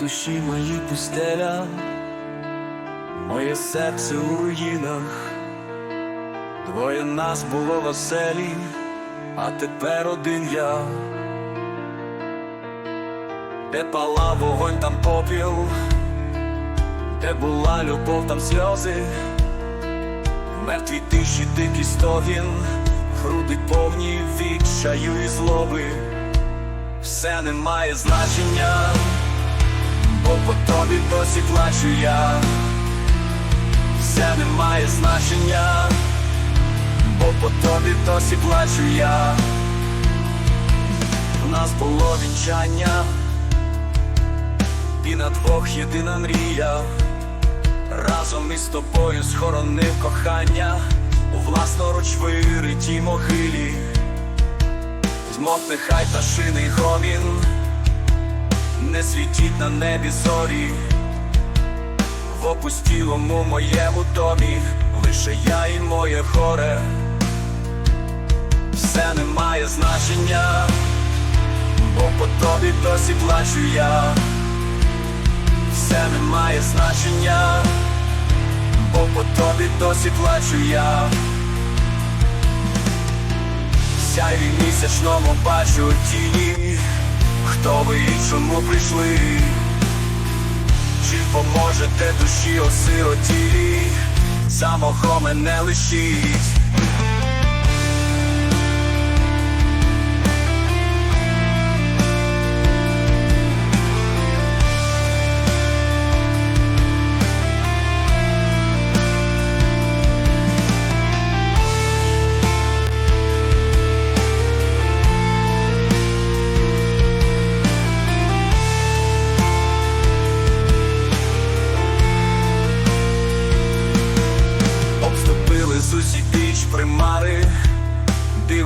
душі моїй пустеля, моє серце у руїнах, двоє нас було веселі, а тепер один я, де пала вогонь, там попіл, де була любов, там сльози, мертві тиші, дикий стогін, груди повні відчаю і злоби. Все не має значення, тобі досі плачу я, все не має значення, бо по тобі досі плачу я. У нас було вінчання, і на двох єдина мрія. Разом із тобою схоронив кохання у власноруч виритій могилі. Змокне хай пташиний гомін, не світіть на небі зорі, в опустілому моєму домі, лише я і моє горе, все не має значення, бо по тобі досі плачу я, все не має значення, бо по тобі досі плачу я. Сяйві місячному бачу тіні, хто ви і чому прийшли, чи поможете душі осиротілі, самого мене лишіть.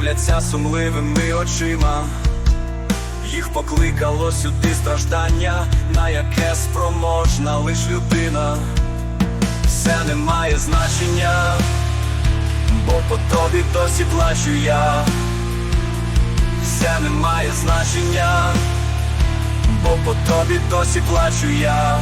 Дивляться сумливими очима. Їх покликало сюди страждання, на яке спроможна лиш людина. Все не має значення, бо по тобі досі плачу я. Все не має значення, бо по тобі досі плачу я.